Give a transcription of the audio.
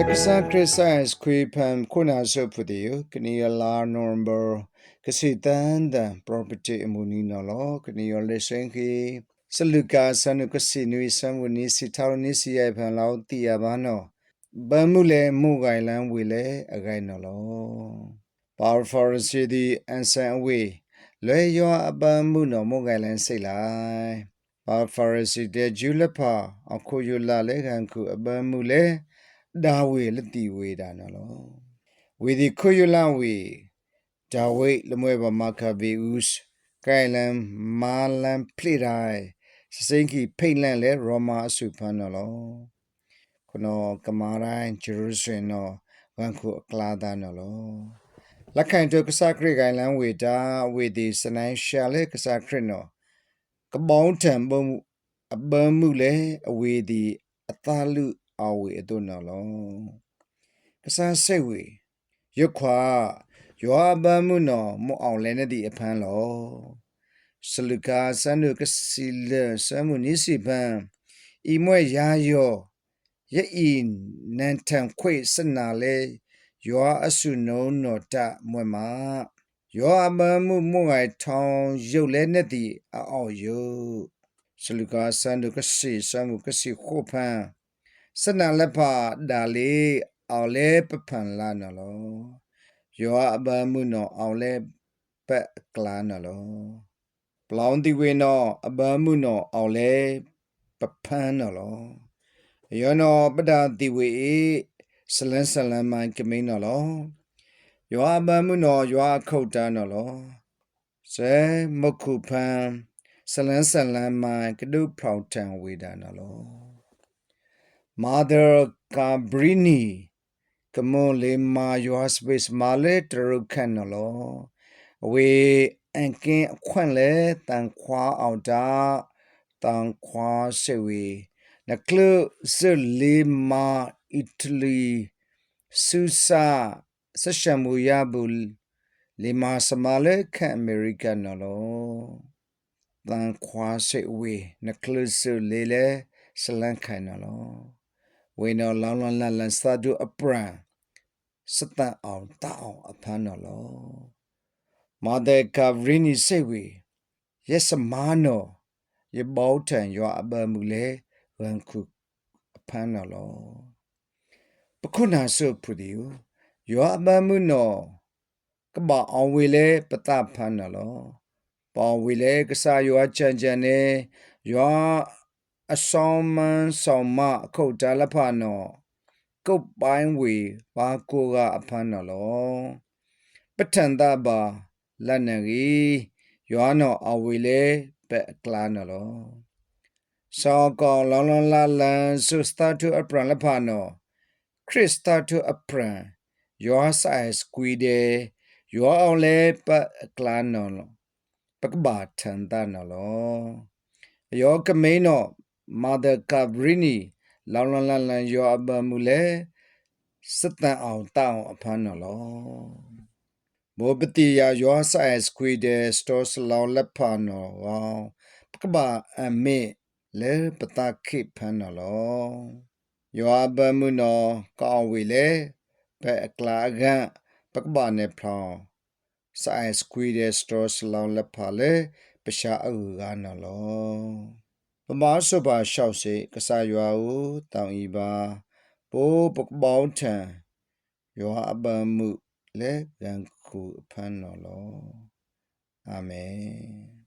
Leksa Christmas Quipam Kuna Sopudio, Kniala Number Kasitan, the property Munino Law, Knio Lesenki, Saluka Sanukasi Nui Samuni Sitarnisi Evan Lao Tiabano, Bamule Mugailan Wile, Againolo. Power for a city and send away. လွယ်ရွာအပန်းမှုနော်မုန်ကလန်စိတ်လိုက်ပါဖာရစီတဲ့ဂျူလဖာအခုယူလာလေခံခုအပန်းမှုလေ ဒါဝေလတိဝေဒါနော်လောဝေဒီခွယူလန်ဝေဒါဝေလမွေဘမခဘီဥစ်ကိုင်လန်မာလန်ပလိတိုင်းစစိန်ကီဖိတ်လန်လေရောမာအစုဖန်နော်လောခနောကမာတိုင်းဂျေရုဆလင်နော်ဝန်ခုအကလာဒါနော်လောလက်ခံတကစားခရိကိုင်လန်ဝေတာဝေဒီစနိုင်ရှာလေကစားခရနော်ကပောင်းထံဘုံအပန်းမှုလေအဝေဒီအသားလူ အဝေအတုနော်လောကစားစိတ်ဝေရွခွာရွာပန်းမှုနော်မအောင်လဲနေသည့်အဖန်းလောစလကာစန္ဒကစီလဆမှုနိစီပန်ဤမွဲရာယောရဲ့ဤနန်ထံခွေစနာလေယောအဆုနုံနောတမွဲမှာယောအမမှုမှုငိုင်ထောင်းရုပ်လဲနဲ့တည်အောက်ယုစလူကာစန္ဒကစီစမှုကစီခုဖန် စနလက်ဖာဒါလေအောင်လဲပဖန်လာနော်လောယောအဘမှုနော်အောင်လဲပက်ကလာနော်လောပလောင်းတီဝေနော်အဘမှုနော်အောင်လဲပဖန်နော်လောယောနော်ပဒါတီဝေစလန်စလန်မိုင်ကမင်းနော်လောယောအဘမှုနော်ယောခုတ်တန်းနော်လောဇဲမခုဖန်စလန်စလန်မိုင်ကဒုဖောက်တန်ဝေဒနော်လော Mother Cabrini ကမွန်လေမာယောစပစ်မာလေတရုခန်နော်လောအဝေအန်ကင်းအခွင့်လဲတန်ခွာအောင်တာတန်ခွာစေဝေနကလဇလီမာအီတလီဆူစာဆရှမူယာဘူလေမာစမာလေခန်အမေရိကန်နော်လောတန်ခွာစေဝေနကလဇလေလေစလန်ခိုင်နော်လော ဝေနော်လောင်းလောင်းလန်လန်စတာဒူအပရန်စတန်အောင်တောင်းအဖမ်းနော်လောမာဒေကာဗရီနီစေဝေယက်စမာနောယဘောထန်ရွာအဘမူလေဝန်ခုအဖမ်းနော်လောပခုနာဆုဖူဒီရွာအဘမူနောကပအောင်ဝေလေပတဖမ်းနော်လောပေါဝေလေကစားရွာချန်ချန်နေရွာ အဆောင်မန်ဆောင်မအခုတ်တလဖနောကုတ်ပိုင်းဝေဘာကိုကအဖမ်းနော်လောပဋ္ဌန္တဘာလက်နရီယောနောအဝေလေပက်ကလာနော်လောစောကောလောလောလာလန်ဆုစတာတူအပရန်လဖနောခရစ်စတာတူအပရန်ယောဆိုင်စကွီဒေယောအောင်လေပက်ကလာနော်ပကဘာထန်တနော်လောယောကမိန် နော Mother Cabrini လောင်လန်လန်လန်ယောအဘမူလေစတန်အောင်တောင်းအဖမ်းနော်လောမောပတိယာယောဆိုင်စကွီဒေစတောစလောင်လက်ဖာနော်ဝေါပကဘာအမေလေပတာခိဖမ်းနော်လောယောအဘမူနော်ကောင်းဝေလေပဲအကလာကန်ပကဘာနေဖလောင်ဆိုင်စကွီဒေစတောစလောင်လက်ဖာလေပရှာအူကနော်လော ပမာဆဘာရှောက်စေကစားရွာကိုတောင်ဤပါပိုးပပေါင်းထံရွာအပမှုလဲရန်ခုဖန်းတော်လောအာမင်